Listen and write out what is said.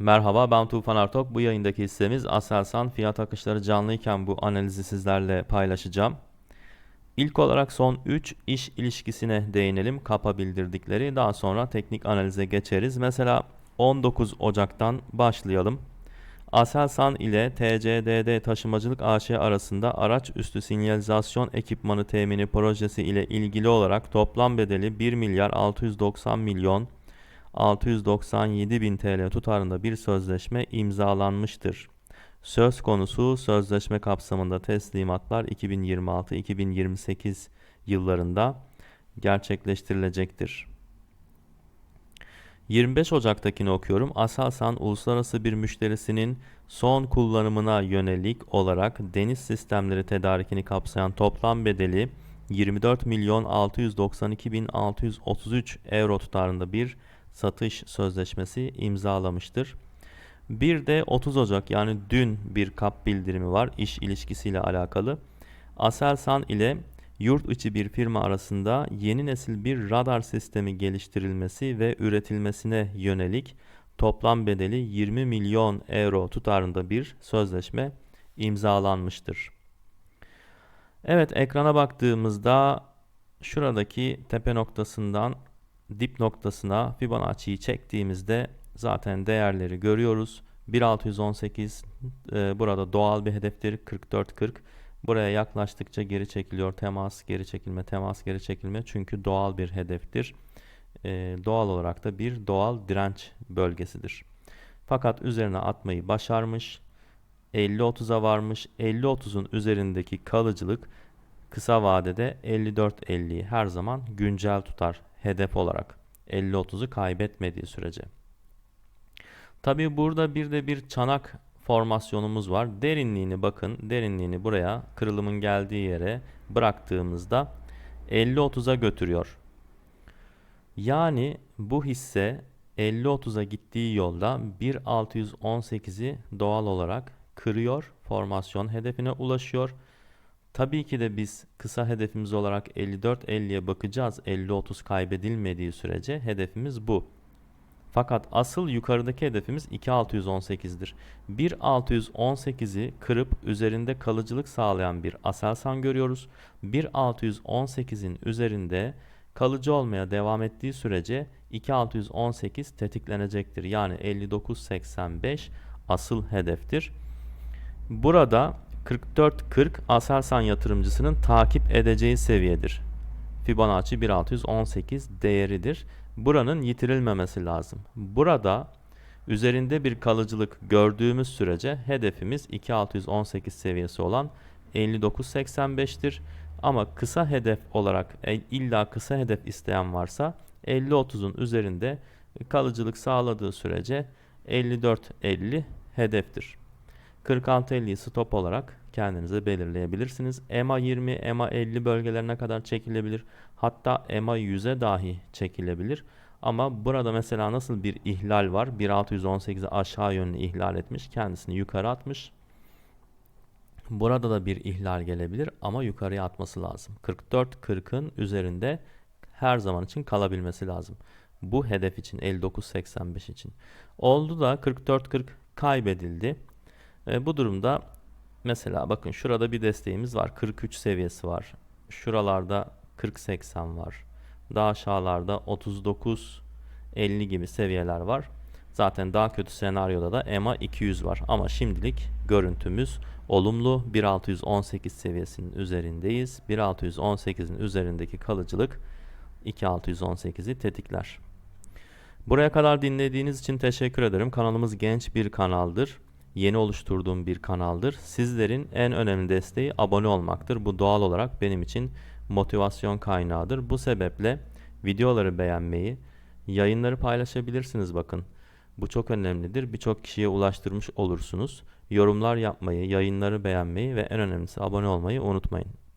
Merhaba ben Tufan Artok. Bu yayındaki hissemiz Aselsan fiyat akışları canlıyken bu analizi sizlerle paylaşacağım. İlk olarak son 3 iş ilişkisine değinelim kapa bildirdikleri. Daha sonra teknik analize geçeriz. Mesela 19 Ocak'tan başlayalım. Aselsan ile TCDD Taşımacılık AŞ arasında araç üstü sinyalizasyon ekipmanı temini projesi ile ilgili olarak toplam bedeli 1 milyar 690 milyon 697 bin TL tutarında bir sözleşme imzalanmıştır. Söz konusu sözleşme kapsamında teslimatlar 2026-2028 yıllarında gerçekleştirilecektir. 25 Ocak'takini okuyorum. Aselsan uluslararası bir müşterisinin son kullanımına yönelik olarak deniz sistemleri tedarikini kapsayan toplam bedeli 24 milyon 692 bin 633 euro tutarında bir satış sözleşmesi imzalamıştır. Bir de 30 Ocak yani dün bir kap bildirimi var iş ilişkisiyle alakalı. Aselsan ile yurt içi bir firma arasında yeni nesil bir radar sistemi geliştirilmesi ve üretilmesine yönelik toplam bedeli 20 milyon euro tutarında bir sözleşme imzalanmıştır. Evet ekrana baktığımızda şuradaki tepe noktasından dip noktasına Fibonacci'yi çektiğimizde zaten değerleri görüyoruz. 1618 e, burada doğal bir hedeftir 44.40. Buraya yaklaştıkça geri çekiliyor temas, geri çekilme, temas, geri çekilme çünkü doğal bir hedeftir. E, doğal olarak da bir doğal direnç bölgesidir. Fakat üzerine atmayı başarmış. 50-30'a varmış. 50-30'un üzerindeki kalıcılık kısa vadede 54-50'yi her zaman güncel tutar hedef olarak 50-30'u kaybetmediği sürece. Tabi burada bir de bir çanak formasyonumuz var. Derinliğini bakın. Derinliğini buraya kırılımın geldiği yere bıraktığımızda 50-30'a götürüyor. Yani bu hisse 50-30'a gittiği yolda 1.618'i doğal olarak kırıyor. Formasyon hedefine ulaşıyor. Tabii ki de biz kısa hedefimiz olarak 54-50'ye bakacağız. 50-30 kaybedilmediği sürece hedefimiz bu. Fakat asıl yukarıdaki hedefimiz 2618'dir. 1618'i kırıp üzerinde kalıcılık sağlayan bir Aselsan görüyoruz. 1618'in üzerinde kalıcı olmaya devam ettiği sürece 2618 tetiklenecektir. Yani 5985 asıl hedeftir. Burada 44.40 Aselsan yatırımcısının takip edeceği seviyedir. Fibonacci 1618 değeridir. Buranın yitirilmemesi lazım. Burada üzerinde bir kalıcılık gördüğümüz sürece hedefimiz 2618 seviyesi olan 59.85'tir. Ama kısa hedef olarak e, illa kısa hedef isteyen varsa 50-30'un üzerinde kalıcılık sağladığı sürece 54-50 hedeftir. 46-50'yi stop olarak kendinize belirleyebilirsiniz. EMA 20, EMA 50 bölgelerine kadar çekilebilir. Hatta EMA 100'e dahi çekilebilir. Ama burada mesela nasıl bir ihlal var? 1618'i aşağı yönlü ihlal etmiş. Kendisini yukarı atmış. Burada da bir ihlal gelebilir ama yukarıya atması lazım. 44-40'ın üzerinde her zaman için kalabilmesi lazım. Bu hedef için 59-85 için. Oldu da 44-40 kaybedildi. E, bu durumda mesela bakın şurada bir desteğimiz var. 43 seviyesi var. Şuralarda 40-80 var. Daha aşağılarda 39-50 gibi seviyeler var. Zaten daha kötü senaryoda da EMA 200 var. Ama şimdilik görüntümüz olumlu. 1618 seviyesinin üzerindeyiz. 1618'in üzerindeki kalıcılık 2618'i tetikler. Buraya kadar dinlediğiniz için teşekkür ederim. Kanalımız genç bir kanaldır yeni oluşturduğum bir kanaldır. Sizlerin en önemli desteği abone olmaktır. Bu doğal olarak benim için motivasyon kaynağıdır. Bu sebeple videoları beğenmeyi, yayınları paylaşabilirsiniz bakın. Bu çok önemlidir. Birçok kişiye ulaştırmış olursunuz. Yorumlar yapmayı, yayınları beğenmeyi ve en önemlisi abone olmayı unutmayın.